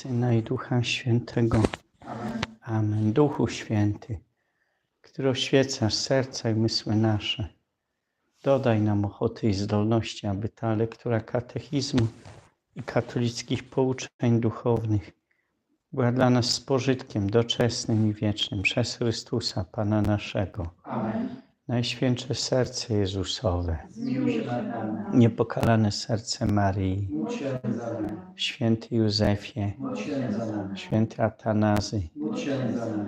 Syna i Ducha Świętego. Amen. Duchu Święty, który oświecasz serca i mysły nasze, dodaj nam ochoty i zdolności, aby ta lektura katechizmu i katolickich pouczeń duchownych była dla nas spożytkiem doczesnym i wiecznym przez Chrystusa, Pana naszego. Amen. Najświętsze serce Jezusowe, niepokalane serce nami. święty Józefie, święty Atanazy,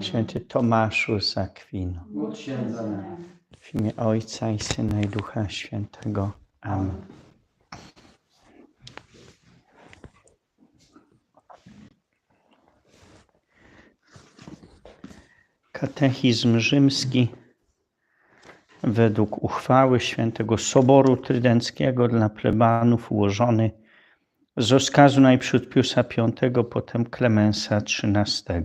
święty Tomaszu z Akwinu. W imię Ojca i Syna i Ducha Świętego. Amen. Katechizm rzymski według uchwały Świętego Soboru Trydenckiego dla plebanów ułożony z rozkazu najprzód Piusa V, potem Klemensa XIII.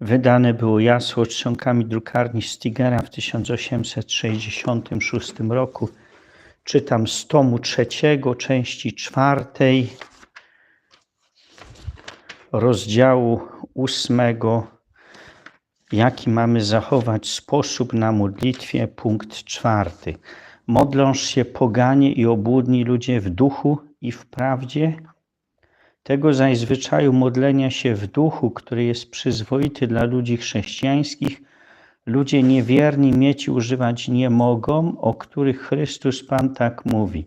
Wydane było jasło czcionkami drukarni Stigera w 1866 roku. Czytam z tomu trzeciego, części czwartej, rozdziału ósmego, jaki mamy zachować sposób na modlitwie, punkt czwarty. Modląż się poganie i obłudni ludzie w duchu i w prawdzie, tego zaś zwyczaju modlenia się w duchu, który jest przyzwoity dla ludzi chrześcijańskich, ludzie niewierni mieć używać nie mogą, o których Chrystus Pan tak mówi.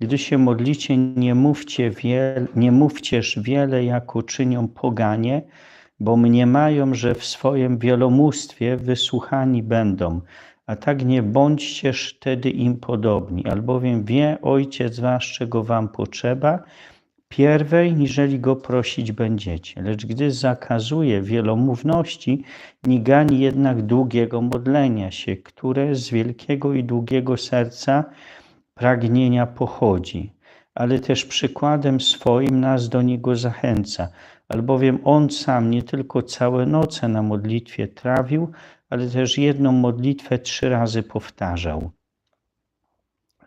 Gdy się modlicie, nie, mówcie wiele, nie mówcież wiele, jak uczynią poganie, bo mniemają, że w swoim wielomóstwie wysłuchani będą. A tak nie bądźcież wtedy im podobni, albowiem wie Ojciec wasz, czego wam potrzeba, pierwej, niżeli go prosić będziecie. Lecz gdy zakazuje wielomówności, nie gani jednak długiego modlenia się, które z wielkiego i długiego serca pragnienia pochodzi, ale też przykładem swoim nas do niego zachęca, albowiem on sam nie tylko całe noce na modlitwie trawił, ale też jedną modlitwę trzy razy powtarzał.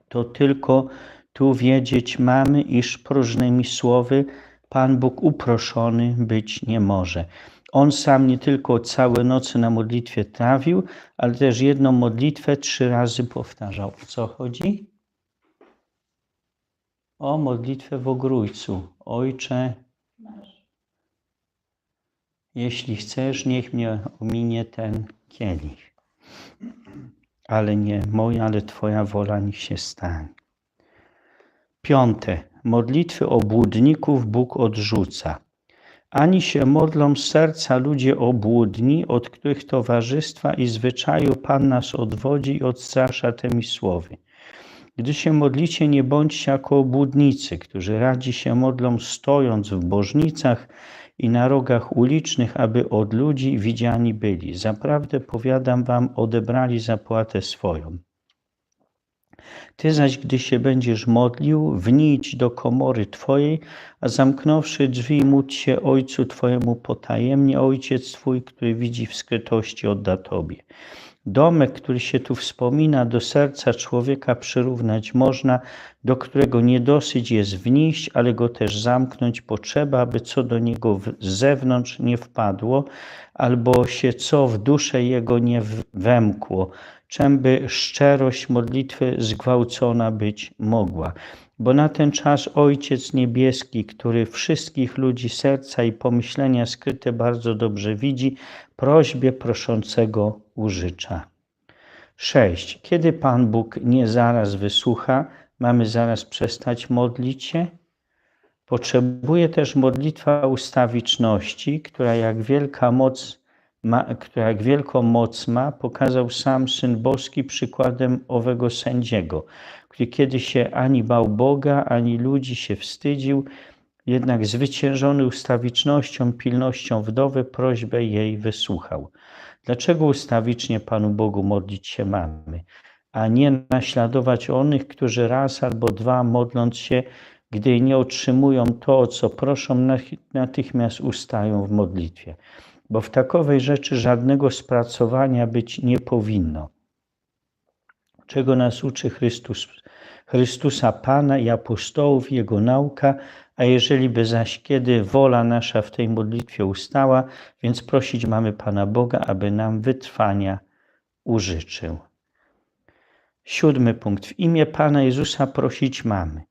To tylko tu wiedzieć mamy, iż próżnymi słowy Pan Bóg uproszony być nie może. On sam nie tylko całe noce na modlitwie trawił, ale też jedną modlitwę trzy razy powtarzał. O co chodzi? O modlitwę w ogrójcu. Ojcze, jeśli chcesz, niech mnie ominie ten kielich. Ale nie moja, ale Twoja wola niech się stanie. Piąte. Modlitwy obłudników Bóg odrzuca. Ani się modlą z serca ludzie obłudni, od których towarzystwa i zwyczaju Pan nas odwodzi i odstrasza tymi słowy. Gdy się modlicie, nie bądźcie jako obłudnicy, którzy radzi się modlą stojąc w bożnicach i na rogach ulicznych, aby od ludzi widziani byli. Zaprawdę powiadam wam, odebrali zapłatę swoją. Ty zaś, gdy się będziesz modlił, wnijdź do komory Twojej, a zamknąwszy drzwi, módl się Ojcu Twojemu potajemnie, Ojciec Twój, który widzi w skrytości, odda Tobie. Domek, który się tu wspomina, do serca człowieka przyrównać można, do którego nie dosyć jest wnieść, ale go też zamknąć potrzeba, aby co do niego z zewnątrz nie wpadło, albo się co w duszę jego nie wemkło, czemby szczerość modlitwy zgwałcona być mogła. Bo na ten czas Ojciec Niebieski, który wszystkich ludzi serca i pomyślenia skryte bardzo dobrze widzi, prośbie proszącego użycza. 6. Kiedy Pan Bóg nie zaraz wysłucha, mamy zaraz przestać modlić się? Potrzebuje też modlitwa ustawiczności, która jak wielka moc ma, która jak wielką moc ma, pokazał sam Syn Boski przykładem owego sędziego, który kiedy się ani bał Boga, ani ludzi się wstydził, jednak zwyciężony ustawicznością, pilnością wdowy, prośbę jej wysłuchał. Dlaczego ustawicznie Panu Bogu modlić się mamy, a nie naśladować onych, którzy raz albo dwa modląc się, gdy nie otrzymują to, o co proszą, natychmiast ustają w modlitwie? Bo w takowej rzeczy żadnego spracowania być nie powinno. Czego nas uczy Chrystus, Chrystusa Pana i apostołów, Jego nauka, A jeżeli by zaś kiedy wola nasza w tej modlitwie ustała, więc prosić mamy Pana Boga, aby nam wytrwania użyczył. Siódmy punkt. W imię Pana Jezusa prosić mamy.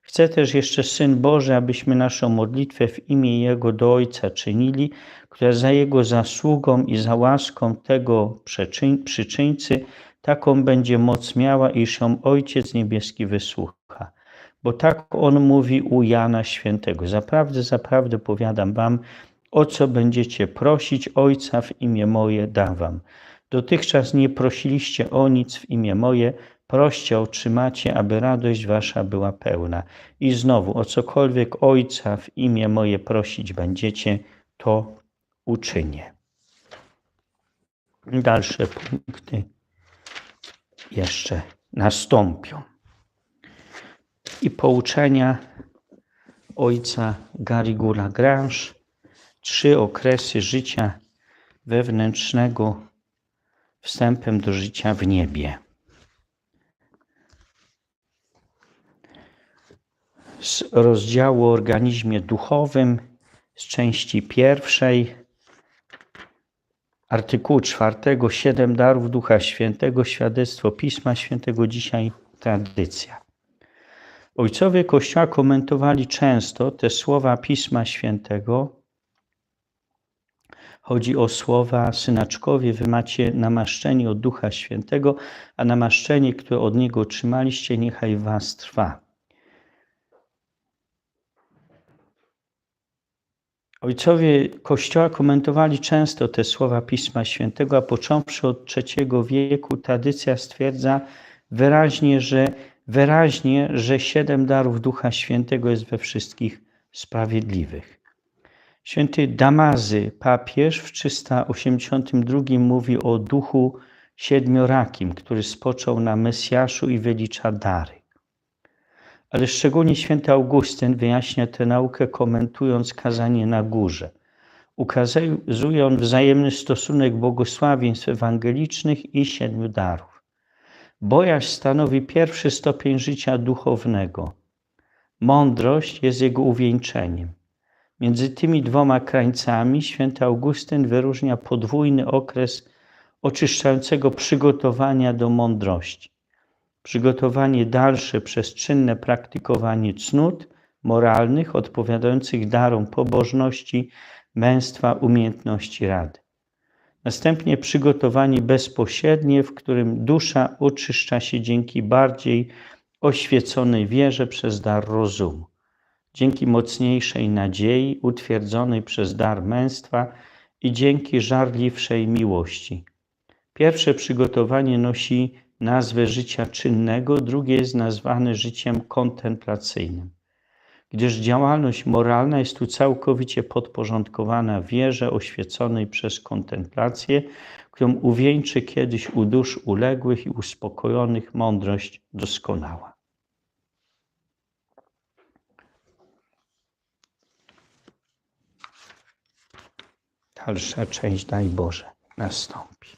Chce też jeszcze Syn Boży, abyśmy naszą modlitwę w imię Jego do Ojca czynili, która za Jego zasługą i za łaską tego przyczyń, przyczyńcy taką będzie moc miała, iż ją Ojciec Niebieski wysłucha. Bo tak On mówi u Jana Świętego. Zaprawdę, zaprawdę powiadam wam, o co będziecie prosić Ojca w imię moje dawam. Dotychczas nie prosiliście o nic w imię moje, proście otrzymacie, aby radość wasza była pełna. I znowu, o cokolwiek Ojca w imię moje prosić będziecie, to uczynię. Dalsze punkty jeszcze nastąpią. I pouczenia ojca Garigula Grange, trzy okresy życia wewnętrznego wstępem do życia w niebie. Z rozdziału o organizmie duchowym, z części pierwszej, artykułu czwartego, siedem darów Ducha Świętego, świadectwo Pisma Świętego, dzisiaj tradycja. Ojcowie Kościoła komentowali często te słowa Pisma Świętego. Chodzi o słowa synaczkowie, wy macie namaszczenie od Ducha Świętego, a namaszczenie, które od Niego otrzymaliście, niechaj was trwa. Ojcowie Kościoła komentowali często te słowa Pisma Świętego, a począwszy od III wieku, tradycja stwierdza wyraźnie, że wyraźnie, że siedem darów Ducha Świętego jest we wszystkich sprawiedliwych. Święty Damazy, papież w 382 mówi o duchu siedmiorakim, który spoczął na Mesjaszu i wylicza dary. Ale szczególnie święty Augustyn wyjaśnia tę naukę, komentując kazanie na górze. Ukazuje on wzajemny stosunek błogosławieństw ewangelicznych i siedmiu darów. Bojaźń stanowi pierwszy stopień życia duchownego. Mądrość jest jego uwieńczeniem. Między tymi dwoma krańcami święty Augustyn wyróżnia podwójny okres oczyszczającego przygotowania do mądrości. Przygotowanie dalsze przez czynne praktykowanie cnót moralnych odpowiadających darom pobożności, męstwa, umiejętności rady. Następnie przygotowanie bezpośrednie, w którym dusza oczyszcza się dzięki bardziej oświeconej wierze przez dar rozumu, dzięki mocniejszej nadziei utwierdzonej przez dar męstwa i dzięki żarliwszej miłości. Pierwsze przygotowanie nosi nazwę życia czynnego, drugie jest nazwane życiem kontemplacyjnym, gdyż działalność moralna jest tu całkowicie podporządkowana wierze oświeconej przez kontemplację, którą uwieńczy kiedyś u dusz uległych i uspokojonych mądrość doskonała. Dalsza część, daj Boże, nastąpi.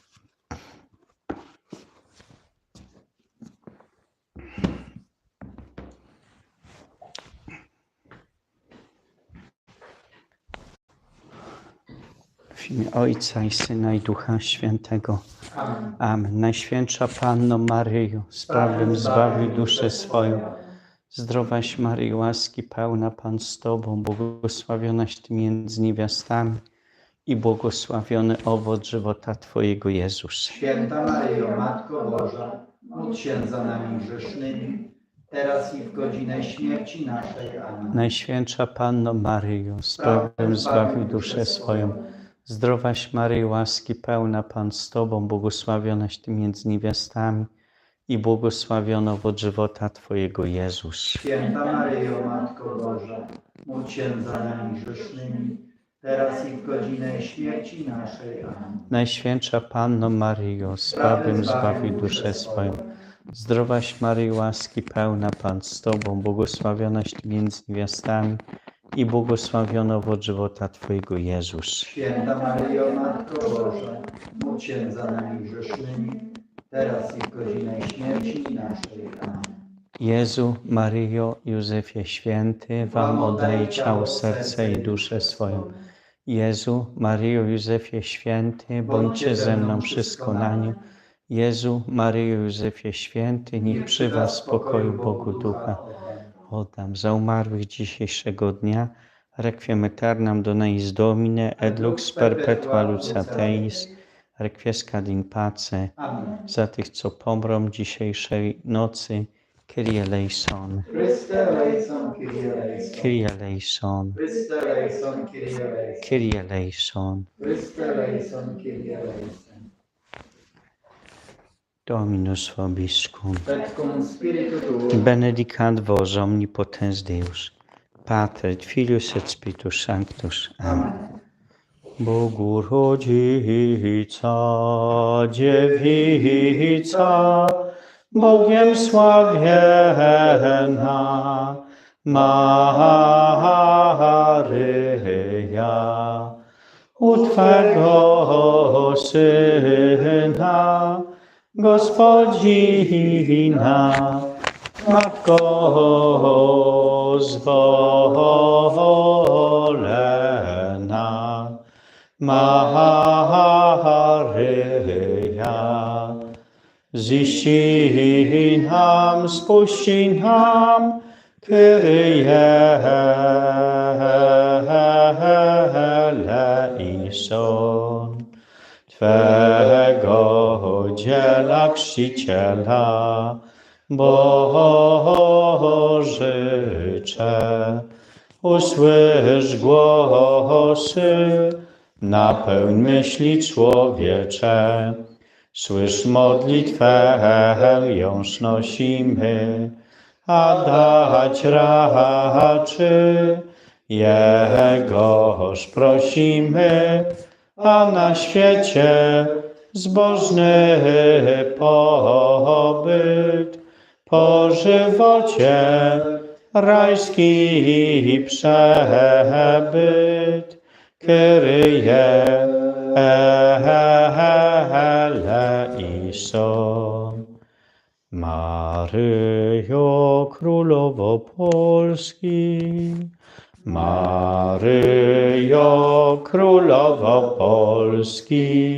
Ojca i Syna i Ducha Świętego. Amen. Amen. Najświętsza Panno Maryjo, z prawem zbawił duszę swoją. Zdrowaś Maryjo, łaski pełna Pan z Tobą, błogosławionaś Ty między niewiastami i błogosławiony owoc żywota Twojego Jezus. Święta Maryjo, Matko Boża, módl się za nami grzesznymi, teraz i w godzinę śmierci naszej. Amen. Najświętsza Panno Maryjo, z prawem zbawił duszę swoją. Zdrowaś Maryjo, łaski pełna Pan z Tobą, błogosławionaś Ty między niewiastami i błogosławiony owoc żywota Twojego Jezus. Święta Maryjo, Matko Boża, módl się za nami grzesznymi, teraz i w godzinę śmierci naszej. Amen. Najświętsza Panno Maryjo, z zbawił duszę swoją. Zdrowaś Maryjo, łaski pełna Pan z Tobą, błogosławionaś Ty między niewiastami i błogosławiony owoc żywota Twojego Jezus. Święta Maryjo, Matko Boża, módl się za nami grzesznymi, teraz i w godzinę śmierci naszej. Amen. Jezu, Maryjo, Józefie Święty, Wam oddaję ciało, serce i duszę swoją. Jezu, Maryjo, Józefie Święty, bądźcie ze mną przy skonaniu. Jezu, Maryjo, Józefie Święty, niech przy Was spokoju Bogu Ducha oddam. Za umarłych dzisiejszego dnia, requiem aeternam dona eis Domine, et lux perpetua lucia Teis, requiescat in pace, Amen. za tych, co pomrą dzisiejszej nocy, Kyrie eleison, Chryste eleison, Kyrie eleison. Kyrie eleison, Chryste Kyrie eleison. Kyrie eleison. Chryste eleison, Kyrie eleison. Dominus vobiscum. Et cum spiritu tuo. Benedicat vos omnipotens Deus, Pater et Filius et Spiritus Sanctus. Amen. Bogu rodzica, dziewica, Bogiem sławiena, Maryja, u Twego Syna, Gospodzina, Matko zwolena, Maryja, ziści nam, spuści nam, Kyrie eleison. Twego dziela chrzciciela, Bożycze, usłysz głosy, napełń myśli człowiecze. Słysz modlitwę, jąż nosimy, a dać raczy, Jegoż prosimy, a na świecie zbożny pobyt, po żywocie rajski przebyt, kryje eleison. Maryjo Królowo Polski, Maryjo Królowo Polski,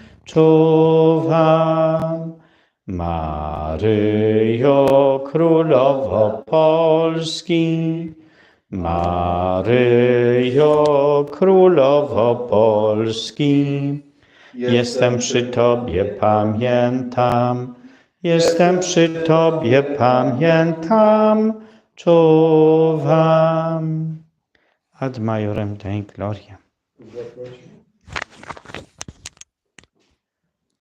czuwam. Maryjo Królowo Polski, Maryjo Królowo Polski, Jestem przy Tobie, pamiętam. Jestem przy Tobie, pamiętam. Czuwam. Ad majorem Dei Gloria.